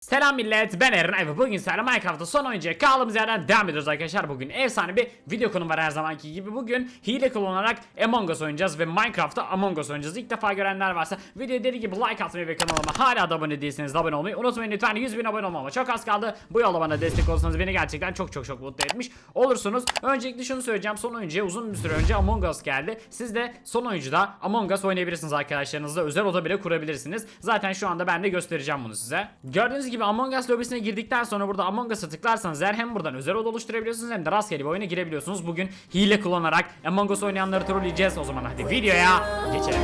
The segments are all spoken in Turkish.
Selam millet ben Eren ve bugün sizlerle Minecraft'ta son oyuncuya kaldığımız yerden devam ediyoruz arkadaşlar. Bugün efsane bir video konum var her zamanki gibi. Bugün hile kullanarak Among Us oynayacağız ve Minecraft'ta Among Us oynayacağız. İlk defa görenler varsa videoya deli gibi like atmayı ve kanalıma hala da abone değilseniz de abone olmayı unutmayın lütfen. 100 bin abone olmama çok az kaldı. Bu yolda bana destek olursanız beni gerçekten çok çok çok mutlu etmiş olursunuz. Öncelikle şunu söyleyeceğim. Son oyuncuya uzun bir süre önce Among Us geldi. Siz de son oyuncuda Among Us oynayabilirsiniz arkadaşlarınızla. Özel oda bile kurabilirsiniz. Zaten şu anda ben de göstereceğim bunu size. Gördüğünüz gibi Among Us lobisine girdikten sonra burada Among Us'a tıklarsanız eğer hem buradan özel oda oluşturabiliyorsunuz hem de rastgele bir oyuna girebiliyorsunuz. Bugün hile kullanarak Among Us oynayanları trolleyeceğiz. O zaman hadi videoya geçelim.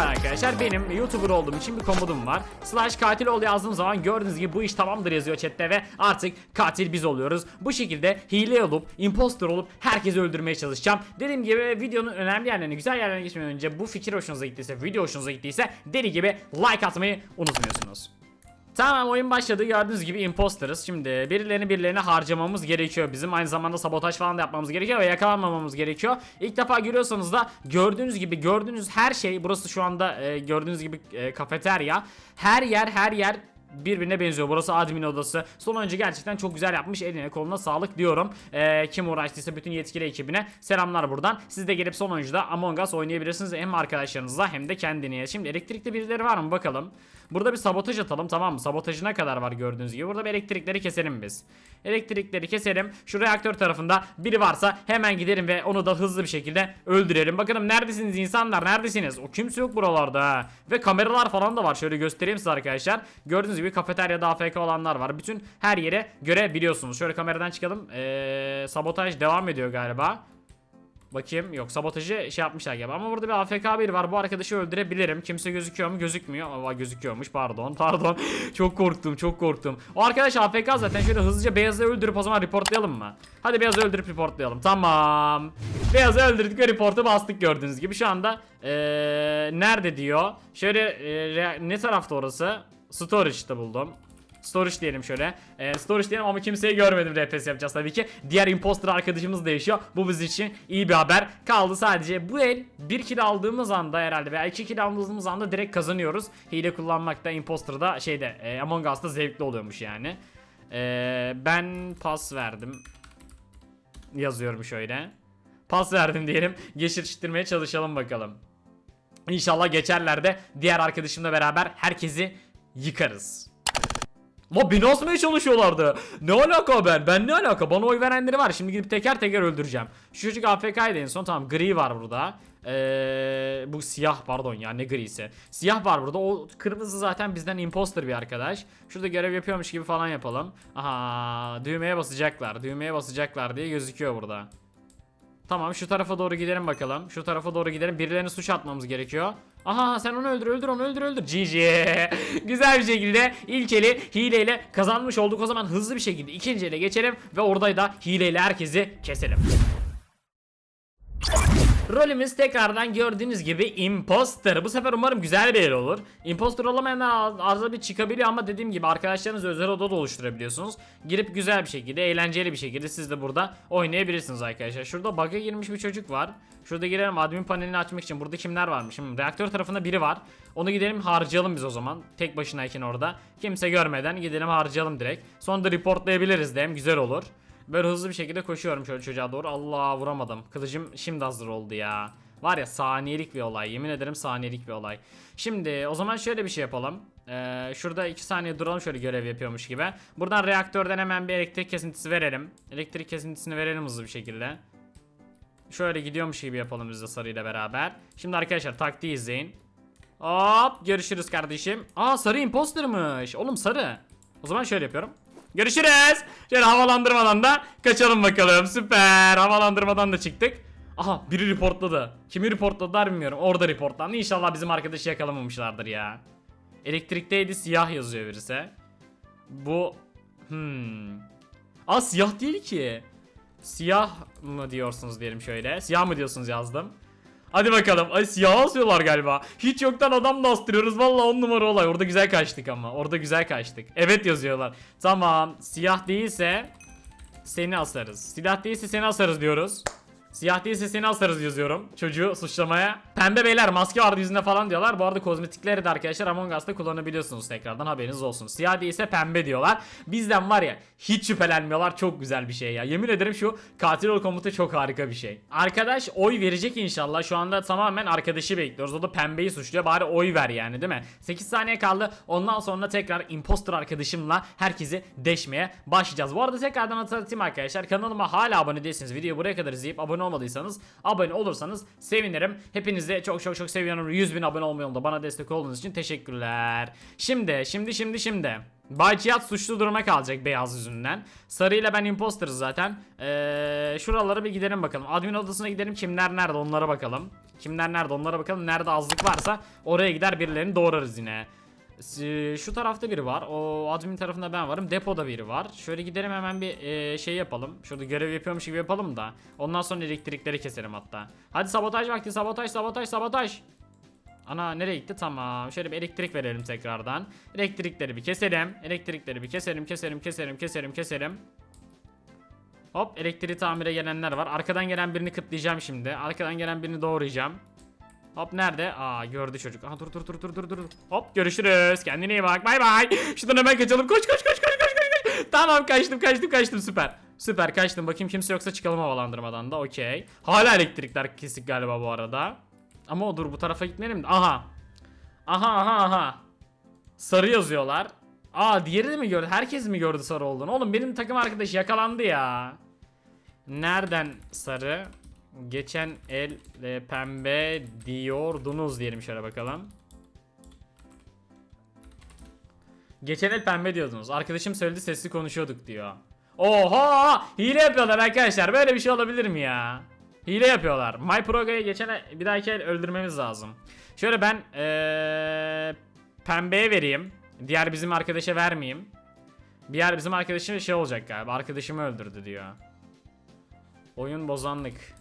Var arkadaşlar. Benim YouTuber olduğum için bir komodum var. Slash katil ol yazdığım zaman gördüğünüz gibi bu iş tamamdır yazıyor chatte ve artık katil biz oluyoruz. Bu şekilde hile olup, imposter olup herkesi öldürmeye çalışacağım. Dediğim gibi videonun önemli yerlerine, güzel yerlerine geçmeden önce bu fikir hoşunuza gittiyse, video hoşunuza gittiyse deli gibi like atmayı unutmuyorsunuz. Tamam oyun başladı gördüğünüz gibi imposterız. Şimdi birilerini birilerine harcamamız gerekiyor bizim. Aynı zamanda sabotaj falan da yapmamız gerekiyor ve yakalanmamamız gerekiyor. İlk defa görüyorsanız da gördüğünüz gibi gördüğünüz her şey burası şu anda e, gördüğünüz gibi e, kafeterya. Her yer her yer birbirine benziyor. Burası admin odası. Son önce gerçekten çok güzel yapmış. Eline koluna sağlık diyorum. Ee, kim uğraştıysa bütün yetkili ekibine selamlar buradan. Siz de gelip son oyuncuda Among Us oynayabilirsiniz. Hem arkadaşlarınızla hem de kendine. Şimdi elektrikli birileri var mı bakalım. Burada bir sabotaj atalım tamam mı? Sabotajına kadar var gördüğünüz gibi. Burada bir elektrikleri keselim biz. Elektrikleri keselim. Şu reaktör tarafında biri varsa hemen gidelim ve onu da hızlı bir şekilde öldürelim. Bakalım neredesiniz insanlar? Neredesiniz? O kimse yok buralarda ha. Ve kameralar falan da var. Şöyle göstereyim size arkadaşlar. Gördüğünüz gibi kafeteryada AFK olanlar var. Bütün her yere görebiliyorsunuz. Şöyle kameradan çıkalım. Ee, sabotaj devam ediyor galiba. Bakayım. Yok sabotajı şey yapmışlar galiba. Ama burada bir AFK biri var. Bu arkadaşı öldürebilirim. Kimse gözüküyor mu? Gözükmüyor. Ama gözüküyormuş pardon pardon. Çok korktum çok korktum. O arkadaş AFK zaten şöyle hızlıca beyazı öldürüp o zaman reportlayalım mı? Hadi beyazı öldürüp reportlayalım. Tamam. Beyazı öldürdük ve reportu bastık gördüğünüz gibi. Şu anda ee, nerede diyor? Şöyle ee, ne tarafta orası storage'da buldum Storage diyelim şöyle. Ee, storage diyelim ama kimseyi görmedim RPS yapacağız tabii ki. Diğer imposter arkadaşımız da yaşıyor. Bu bizim için iyi bir haber. Kaldı sadece bu el 1 kill aldığımız anda herhalde veya 2 kill aldığımız anda direkt kazanıyoruz. Hile kullanmak da imposter'da şeyde e, Among Us'ta zevkli oluyormuş yani. Ee, ben pas verdim. Yazıyorum şöyle. Pas verdim diyelim. Geçirttirmeye çalışalım bakalım. İnşallah geçerler de diğer arkadaşımla beraber herkesi yıkarız. La beni asmaya çalışıyorlardı. Ne alaka ben? Ben ne alaka? Bana oy verenleri var. Şimdi gidip teker teker öldüreceğim. Şu çocuk AFK'ydı en son. Tamam gri var burada. Ee, bu siyah pardon ya ne grisi. Siyah var burada. O kırmızı zaten bizden imposter bir arkadaş. Şurada görev yapıyormuş gibi falan yapalım. Aha düğmeye basacaklar. Düğmeye basacaklar diye gözüküyor burada. Tamam şu tarafa doğru gidelim bakalım. Şu tarafa doğru gidelim. Birilerine suç atmamız gerekiyor. Aha sen onu öldür öldür onu öldür öldür. GG. Güzel bir şekilde ilk eli hileyle kazanmış olduk. O zaman hızlı bir şekilde ikinci ele geçelim ve orada da hileyle herkesi keselim. Rolümüz tekrardan gördüğünüz gibi imposter. Bu sefer umarım güzel bir el olur. Imposter olamayanlar arada bir çıkabiliyor ama dediğim gibi arkadaşlarınız özel oda da oluşturabiliyorsunuz. Girip güzel bir şekilde, eğlenceli bir şekilde siz de burada oynayabilirsiniz arkadaşlar. Şurada bug'a girmiş bir çocuk var. Şurada girelim admin panelini açmak için. Burada kimler varmış? Şimdi reaktör tarafında biri var. Onu gidelim harcayalım biz o zaman. Tek başınayken orada. Kimse görmeden gidelim harcayalım direkt. Sonra da reportlayabiliriz de hem güzel olur. Böyle hızlı bir şekilde koşuyorum şöyle çocuğa doğru. Allah vuramadım. Kılıcım şimdi hazır oldu ya. Var ya saniyelik bir olay. Yemin ederim saniyelik bir olay. Şimdi o zaman şöyle bir şey yapalım. Ee, şurada 2 saniye duralım şöyle görev yapıyormuş gibi. Buradan reaktörden hemen bir elektrik kesintisi verelim. Elektrik kesintisini verelim hızlı bir şekilde. Şöyle gidiyormuş gibi yapalım biz de sarıyla beraber. Şimdi arkadaşlar taktiği izleyin. Hop görüşürüz kardeşim. Aa sarı impostermış. Oğlum sarı. O zaman şöyle yapıyorum. Görüşürüz. Şöyle havalandırmadan da kaçalım bakalım. Süper. Havalandırmadan da çıktık. Aha biri reportladı. Kimi reportladılar bilmiyorum. Orada reportlandı. İnşallah bizim arkadaşı yakalamamışlardır ya. Elektrikteydi siyah yazıyor birisi. Bu hmm. Aa siyah değil ki. Siyah mı diyorsunuz diyelim şöyle. Siyah mı diyorsunuz yazdım. Hadi bakalım. Ay siyah asıyorlar galiba. Hiç yoktan adam da astırıyoruz. Valla on numara olay. Orada güzel kaçtık ama. Orada güzel kaçtık. Evet yazıyorlar. Tamam. Siyah değilse seni asarız. Silah değilse seni asarız diyoruz. Siyah değilse seni asarız yazıyorum çocuğu suçlamaya. Pembe beyler maske vardı yüzünde falan diyorlar. Bu arada kozmetikleri de arkadaşlar Among Us'ta kullanabiliyorsunuz tekrardan haberiniz olsun. Siyah değilse pembe diyorlar. Bizden var ya hiç şüphelenmiyorlar çok güzel bir şey ya. Yemin ederim şu katil ol komutu çok harika bir şey. Arkadaş oy verecek inşallah. Şu anda tamamen arkadaşı bekliyoruz. O da pembeyi suçluyor. Bari oy ver yani değil mi? 8 saniye kaldı. Ondan sonra tekrar imposter arkadaşımla herkesi deşmeye başlayacağız. Bu arada tekrardan hatırlatayım arkadaşlar. Kanalıma hala abone değilsiniz. Videoyu buraya kadar izleyip abone olmadıysanız abone olursanız sevinirim. Hepinizi çok çok çok seviyorum. 100 bin abone olma yolunda bana destek olduğunuz için teşekkürler. Şimdi şimdi şimdi şimdi. Bay Cihat suçlu duruma kalacak beyaz yüzünden. Sarı ile ben imposterız zaten. Ee, şuralara bir gidelim bakalım. Admin odasına gidelim. Kimler nerede onlara bakalım. Kimler nerede onlara bakalım. Nerede azlık varsa oraya gider birilerini doğrarız yine. S- Şu tarafta biri var. O admin tarafında ben varım. Depoda biri var. Şöyle gidelim hemen bir e, şey yapalım. Şurada görev yapıyormuş gibi yapalım da. Ondan sonra elektrikleri keselim hatta. Hadi sabotaj vakti. Sabotaj, sabotaj, sabotaj. Ana nereye gitti? Tamam. Şöyle bir elektrik verelim tekrardan. Elektrikleri bir keselim. Elektrikleri bir keselim, keselim, keselim, keselim, keselim. Hop elektriği tamire gelenler var. Arkadan gelen birini kıtlayacağım şimdi. Arkadan gelen birini doğrayacağım. Hop nerede? Aa gördü çocuk. Aha dur dur dur dur dur dur. Hop görüşürüz. Kendine iyi bak. Bay bay. Şuradan hemen kaçalım. Koş koş koş koş koş koş. Tamam kaçtım kaçtım kaçtım süper. Süper kaçtım. Bakayım kimse yoksa çıkalım havalandırmadan da. Okey. Hala elektrikler kesik galiba bu arada. Ama o dur bu tarafa gitmeyelim de. Aha. Aha aha aha. Sarı yazıyorlar. Aa diğeri de mi gördü? Herkes mi gördü sarı olduğunu? Oğlum benim takım arkadaş yakalandı ya. Nereden sarı? Geçen el e, pembe diyordunuz diyelim şöyle bakalım. Geçen el pembe diyordunuz. Arkadaşım söyledi sesli konuşuyorduk diyor. Oha! Hile yapıyorlar arkadaşlar. Böyle bir şey olabilir mi ya? Hile yapıyorlar. My Proga'yı geçen bir dahaki el öldürmemiz lazım. Şöyle ben ee, pembeye vereyim. Diğer bizim arkadaşa vermeyeyim. Diğer bizim arkadaşım şey olacak galiba. Arkadaşımı öldürdü diyor. Oyun bozanlık.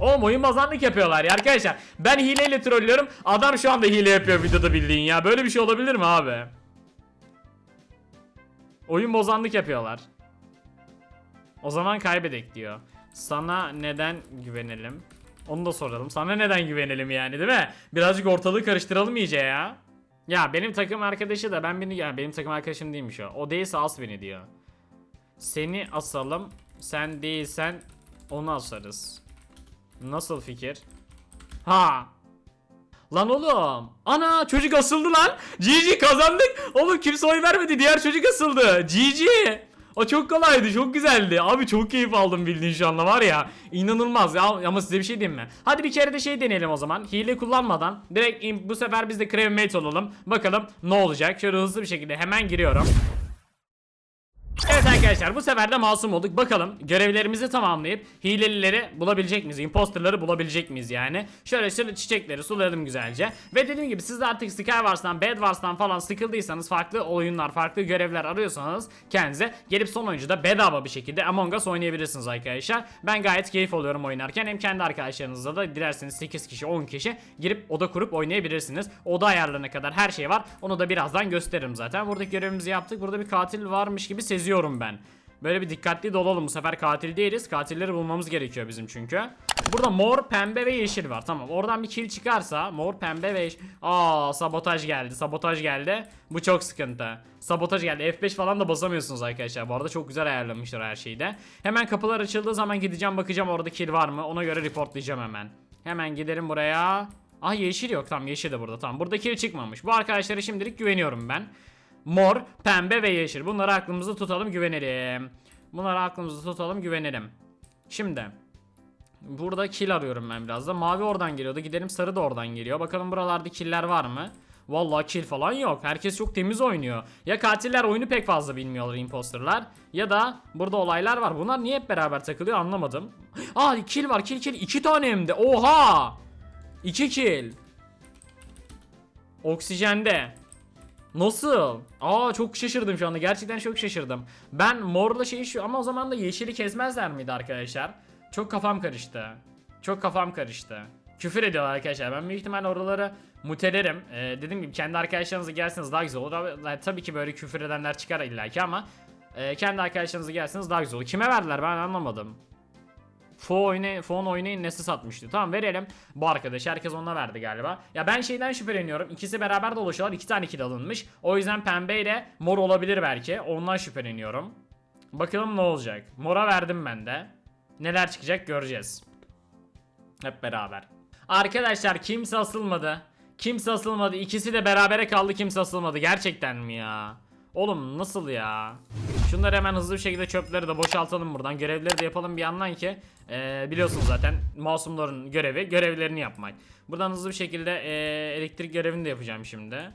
Oğlum oyun bozanlık yapıyorlar ya arkadaşlar. Ben hileyle trollüyorum. Adam şu anda hile yapıyor videoda bildiğin ya. Böyle bir şey olabilir mi abi? Oyun bozanlık yapıyorlar. O zaman kaybedek diyor. Sana neden güvenelim? Onu da soralım. Sana neden güvenelim yani değil mi? Birazcık ortalığı karıştıralım iyice ya. Ya benim takım arkadaşı da ben beni ya benim takım arkadaşım değilmiş o. O değilse as beni diyor. Seni asalım. Sen değilsen onu asarız. Nasıl fikir? Ha. Lan oğlum. Ana çocuk asıldı lan. GG kazandık. Oğlum kimse oy vermedi. Diğer çocuk asıldı. GG. O çok kolaydı. Çok güzeldi. Abi çok keyif aldım bildiğin şu anda var ya. İnanılmaz ya. Ama size bir şey diyeyim mi? Hadi bir kere de şey deneyelim o zaman. Hile kullanmadan. Direkt bu sefer biz de crewmate olalım. Bakalım ne olacak. Şöyle hızlı bir şekilde hemen giriyorum. Evet arkadaşlar bu sefer de masum olduk. Bakalım görevlerimizi tamamlayıp hilelileri bulabilecek miyiz? Imposterları bulabilecek miyiz yani? Şöyle şöyle çiçekleri sulayalım güzelce. Ve dediğim gibi siz de artık Skywars'tan, Bedwars'tan falan sıkıldıysanız farklı oyunlar, farklı görevler arıyorsanız kendinize gelip son oyuncuda bedava bir şekilde Among Us oynayabilirsiniz arkadaşlar. Ben gayet keyif alıyorum oynarken. Hem kendi arkadaşlarınızla da dilerseniz 8 kişi 10 kişi girip oda kurup oynayabilirsiniz. Oda ayarlarına kadar her şey var. Onu da birazdan gösteririm zaten. Buradaki görevimizi yaptık. Burada bir katil varmış gibi seziyorum ben. Böyle bir dikkatli de olalım. Bu sefer katil değiliz. Katilleri bulmamız gerekiyor bizim çünkü. Burada mor, pembe ve yeşil var. Tamam. Oradan bir kill çıkarsa mor, pembe ve yeşil. Aa sabotaj geldi. Sabotaj geldi. Bu çok sıkıntı. Sabotaj geldi. F5 falan da basamıyorsunuz arkadaşlar. Bu arada çok güzel ayarlamışlar her şeyi de. Hemen kapılar açıldığı zaman gideceğim bakacağım orada kill var mı. Ona göre reportlayacağım hemen. Hemen gidelim buraya. Ah yeşil yok. Tamam yeşil de burada. Tamam. Burada kill çıkmamış. Bu arkadaşlara şimdilik güveniyorum ben. Mor, pembe ve yeşil. Bunları aklımızda tutalım güvenelim. Bunları aklımızda tutalım güvenelim. Şimdi. Burada kill arıyorum ben biraz da. Mavi oradan geliyordu. Gidelim sarı da oradan geliyor. Bakalım buralarda killer var mı? Vallahi kill falan yok. Herkes çok temiz oynuyor. Ya katiller oyunu pek fazla bilmiyorlar imposterlar. Ya da burada olaylar var. Bunlar niye hep beraber takılıyor anlamadım. Aa kill var kill kill. iki tane hem de. Oha. İki kill. Oksijende. Nasıl? Aa çok şaşırdım şu anda. Gerçekten çok şaşırdım. Ben morla şeyi şu ama o zaman da yeşili kesmezler miydi arkadaşlar? Çok kafam karıştı. Çok kafam karıştı. Küfür ediyorlar arkadaşlar. Ben büyük ihtimalle oraları mutelerim. Ee, dediğim gibi kendi arkadaşlarınızla gelseniz daha güzel olur. Tabii ki böyle küfür edenler çıkar illaki ama e, kendi arkadaşlarınızla gelseniz daha güzel olur. Kime verdiler ben anlamadım. Fon oynayın, fon oynayın nesi satmıştı. Tamam verelim. Bu arkadaş herkes ona verdi galiba. Ya ben şeyden şüpheleniyorum. İkisi beraber dolaşıyorlar. iki tane kill alınmış. O yüzden pembe ile mor olabilir belki. Ondan şüpheleniyorum. Bakalım ne olacak. Mora verdim ben de. Neler çıkacak göreceğiz. Hep beraber. Arkadaşlar kimse asılmadı. Kimse asılmadı. İkisi de berabere kaldı kimse asılmadı. Gerçekten mi ya? Oğlum nasıl ya? Şunları hemen hızlı bir şekilde çöpleri de boşaltalım buradan. Görevleri de yapalım bir yandan ki eee, biliyorsunuz zaten masumların görevi görevlerini yapmak. Buradan hızlı bir şekilde eee, elektrik görevini de yapacağım şimdi.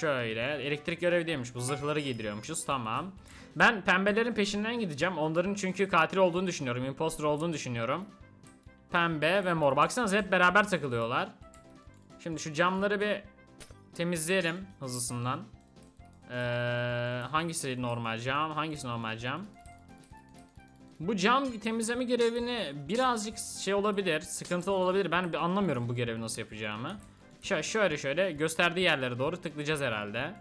Şöyle elektrik görevi değilmiş bu zırhları giydiriyormuşuz tamam. Ben pembelerin peşinden gideceğim. Onların çünkü katil olduğunu düşünüyorum. Imposter olduğunu düşünüyorum. Pembe ve mor. Baksanıza hep beraber takılıyorlar. Şimdi şu camları bir temizleyelim hızlısından. Ee, hangisi normal cam? Hangisi normal cam? Bu cam temizleme görevini birazcık şey olabilir, sıkıntılı olabilir. Ben bir anlamıyorum bu görevi nasıl yapacağımı. Şöyle şöyle şöyle gösterdiği yerlere doğru tıklayacağız herhalde.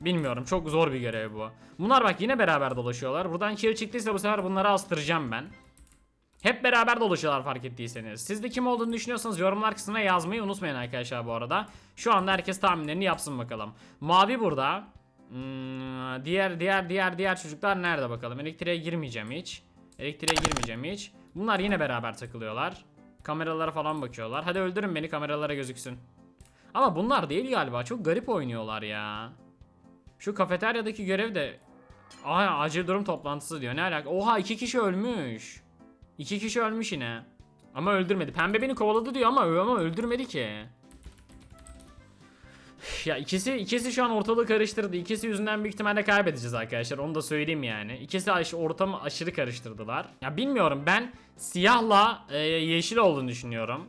Bilmiyorum çok zor bir görev bu. Bunlar bak yine beraber dolaşıyorlar. Buradan kill çıktıysa bu sefer bunları astıracağım ben. Hep beraber dolaşıyorlar fark ettiyseniz. Siz de kim olduğunu düşünüyorsanız yorumlar kısmına yazmayı unutmayın arkadaşlar bu arada. Şu anda herkes tahminlerini yapsın bakalım. Mavi burada. Hmm, diğer diğer diğer diğer çocuklar nerede bakalım? Elektriğe girmeyeceğim hiç. Elektriğe girmeyeceğim hiç. Bunlar yine beraber takılıyorlar. Kameralara falan bakıyorlar. Hadi öldürün beni kameralara gözüksün. Ama bunlar değil galiba. Çok garip oynuyorlar ya. Şu kafeteryadaki görev de Aa, acil durum toplantısı diyor. Ne alaka? Oha iki kişi ölmüş. İki kişi ölmüş yine. Ama öldürmedi. Pembe beni kovaladı diyor ama ama öldürmedi ki. Ya ikisi ikisi şu an ortalığı karıştırdı. İkisi yüzünden büyük ihtimalle kaybedeceğiz arkadaşlar. Onu da söyleyeyim yani. İkisi aş ortamı aşırı karıştırdılar. Ya bilmiyorum ben siyahla e, yeşil olduğunu düşünüyorum.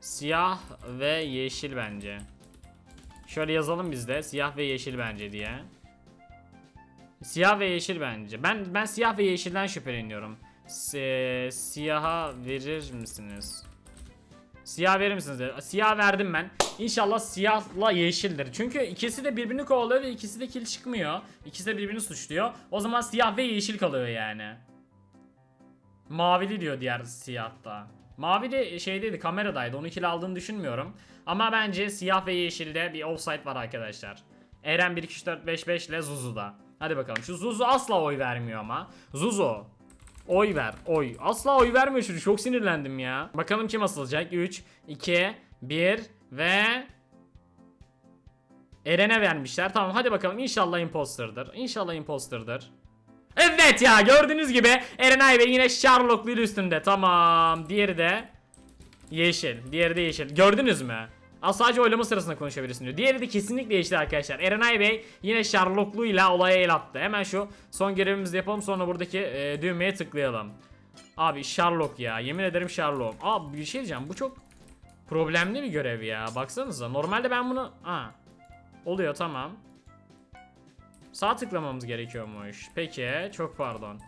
Siyah ve yeşil bence. Şöyle yazalım biz de siyah ve yeşil bence diye. Siyah ve yeşil bence. Ben ben siyah ve yeşilden şüpheleniyorum. Si- siyaha verir misiniz? Siyah verir misiniz? Siyah verdim ben. İnşallah siyahla yeşildir. Çünkü ikisi de birbirini kovalıyor ve ikisi de kill çıkmıyor. İkisi de birbirini suçluyor. O zaman siyah ve yeşil kalıyor yani. Mavili diyor diğer siyahta. Mavi de şeydeydi kameradaydı onu kill aldığını düşünmüyorum. Ama bence siyah ve yeşilde bir offside var arkadaşlar. Eren 1 2 3 4 5 5 ile Zuzu'da. Hadi bakalım. Şu Zuzu asla oy vermiyor ama. Zuzu. Oy ver. Oy. Asla oy vermiyor çocuk. Çok sinirlendim ya. Bakalım kim asılacak. 3 2 1 ve Eren'e vermişler. Tamam hadi bakalım. İnşallah imposterdır. İnşallah imposterdır. Evet ya gördüğünüz gibi Eren Aybe yine Sherlock üstünde. Tamam. Diğeri de yeşil. Diğeri de yeşil. Gördünüz mü? Aa, sadece oylama sırasında konuşabilirsin diyor. Diğeri de kesinlikle yeşil arkadaşlar. Erenay Bey yine Sherlock'luyla olaya el attı. Hemen şu son görevimizi yapalım sonra buradaki e, düğmeye tıklayalım. Abi Sherlock ya. Yemin ederim Sherlock. Abi bir şey diyeceğim. Bu çok problemli bir görev ya. Baksanıza. Normalde ben bunu... Aa. Oluyor tamam. Sağ tıklamamız gerekiyormuş. Peki çok pardon.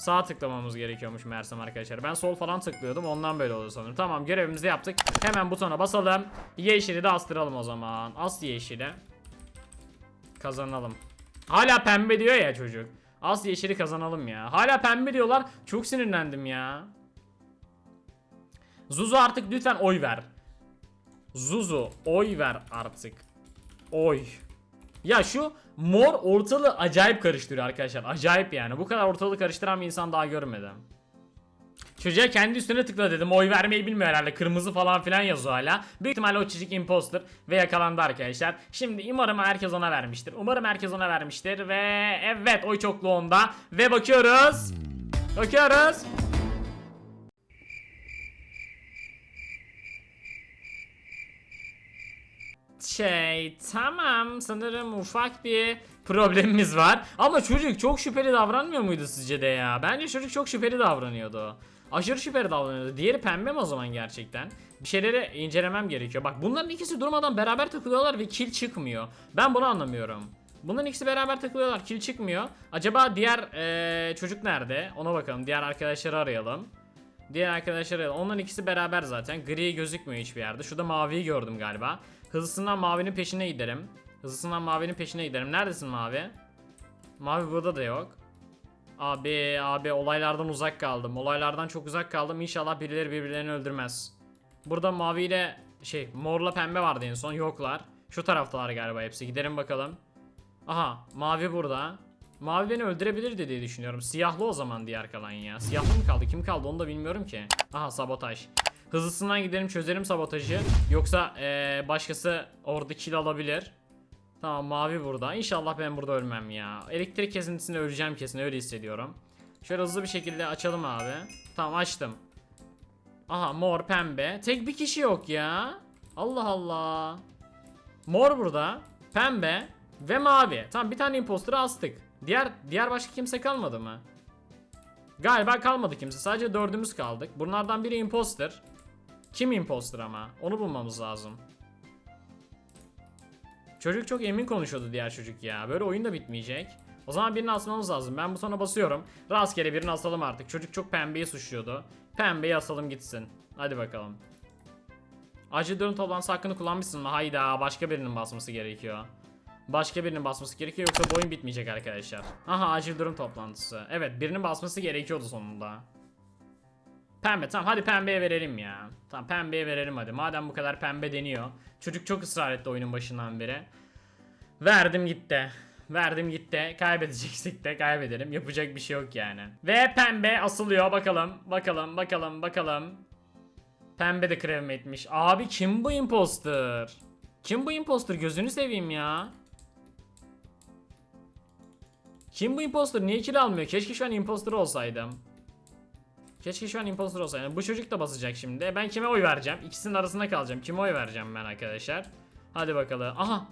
Sağ tıklamamız gerekiyormuş Mersem arkadaşlar. Ben sol falan tıklıyordum ondan böyle oluyor sanırım. Tamam görevimizi yaptık. Hemen butona basalım. Yeşili de astıralım o zaman. As yeşili. Kazanalım. Hala pembe diyor ya çocuk. As yeşili kazanalım ya. Hala pembe diyorlar. Çok sinirlendim ya. Zuzu artık lütfen oy ver. Zuzu oy ver artık. Oy. Ya şu mor ortalığı acayip karıştırıyor arkadaşlar. Acayip yani. Bu kadar ortalığı karıştıran bir insan daha görmedim. Çocuğa kendi üstüne tıkla dedim. Oy vermeyi bilmiyor herhalde. Kırmızı falan filan yazıyor hala. Büyük ihtimalle o çocuk imposter ve yakalandı arkadaşlar. Şimdi umarım herkes ona vermiştir. Umarım herkes ona vermiştir ve evet oy çoklu onda. Ve bakıyoruz. Bakıyoruz. Şey tamam sanırım ufak bir problemimiz var. Ama çocuk çok şüpheli davranmıyor muydu sizce de ya? Bence çocuk çok şüpheli davranıyordu. Aşırı şüpheli davranıyordu. Diğeri pembe mi o zaman gerçekten? Bir şeyleri incelemem gerekiyor. Bak bunların ikisi durmadan beraber takılıyorlar ve kill çıkmıyor. Ben bunu anlamıyorum. Bunların ikisi beraber takılıyorlar kill çıkmıyor. Acaba diğer eee, çocuk nerede? Ona bakalım. Diğer arkadaşları arayalım. Diğer arkadaşlar arayalım. Onların ikisi beraber zaten. Gri gözükmüyor hiçbir yerde. Şurada maviyi gördüm galiba. Hızlısından mavinin peşine giderim. Hızlısından mavinin peşine giderim. Neredesin mavi? Mavi burada da yok. Abi abi olaylardan uzak kaldım. Olaylardan çok uzak kaldım. İnşallah birileri birbirlerini öldürmez. Burada maviyle şey morla pembe vardı en son yoklar. Şu taraftalar galiba hepsi. Gidelim bakalım. Aha mavi burada. Mavi beni öldürebilirdi diye düşünüyorum. Siyahlı o zaman diğer kalan ya. Siyahlı mı kaldı? Kim kaldı onu da bilmiyorum ki. Aha sabotaj. Hızlısından gidelim çözelim sabotajı. Yoksa eee, başkası orada kill alabilir. Tamam mavi burada. İnşallah ben burada ölmem ya. Elektrik kesintisinde öleceğim kesin öyle hissediyorum. Şöyle hızlı bir şekilde açalım abi. Tamam açtım. Aha mor pembe. Tek bir kişi yok ya. Allah Allah. Mor burada. Pembe ve mavi. Tamam bir tane imposter'ı astık. Diğer diğer başka kimse kalmadı mı? Galiba kalmadı kimse. Sadece dördümüz kaldık. Bunlardan biri imposter. Kim imposter ama? Onu bulmamız lazım. Çocuk çok emin konuşuyordu diğer çocuk ya. Böyle oyun da bitmeyecek. O zaman birini asmamız lazım. Ben butona basıyorum. Rastgele birini asalım artık. Çocuk çok pembeyi suçluyordu. Pembeyi asalım gitsin. Hadi bakalım. Acil durum toplantısı hakkını kullanmışsın mı? Hayda başka birinin basması gerekiyor. Başka birinin basması gerekiyor yoksa bu oyun bitmeyecek arkadaşlar. Aha acil durum toplantısı. Evet birinin basması gerekiyordu sonunda. Pembe tamam hadi pembeye verelim ya. Tamam pembeye verelim hadi. Madem bu kadar pembe deniyor. Çocuk çok ısrar etti oyunun başından beri. Verdim gitti. Verdim gitti. Kaybedeceksek de kaybedelim. Yapacak bir şey yok yani. Ve pembe asılıyor. Bakalım. Bakalım. Bakalım. Bakalım. Pembe de crewmate'miş. Abi kim bu imposter? Kim bu imposter? Gözünü seveyim ya. Kim bu imposter? Niye kill almıyor? Keşke şu an imposter olsaydım. Keşke şu an imposter olsaydım. Bu çocuk da basacak şimdi. Ben kime oy vereceğim? İkisinin arasında kalacağım. Kime oy vereceğim ben arkadaşlar? Hadi bakalım. Aha.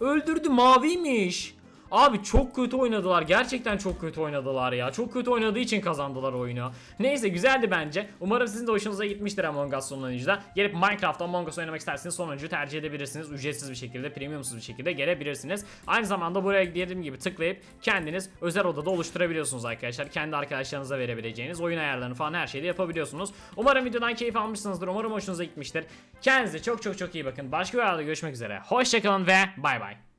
Öldürdü maviymiş. Abi çok kötü oynadılar. Gerçekten çok kötü oynadılar ya. Çok kötü oynadığı için kazandılar oyunu. Neyse güzeldi bence. Umarım sizin de hoşunuza gitmiştir Among Us sonuncuda. Gelip Minecraft Among Us oynamak isterseniz sonuncuyu tercih edebilirsiniz. Ücretsiz bir şekilde, premiumsuz bir şekilde gelebilirsiniz. Aynı zamanda buraya dediğim gibi tıklayıp kendiniz özel odada oluşturabiliyorsunuz arkadaşlar. Kendi arkadaşlarınıza verebileceğiniz oyun ayarlarını falan her şeyi de yapabiliyorsunuz. Umarım videodan keyif almışsınızdır. Umarım hoşunuza gitmiştir. Kendinize çok çok çok iyi bakın. Başka bir videoda görüşmek üzere. Hoşçakalın ve bay bay.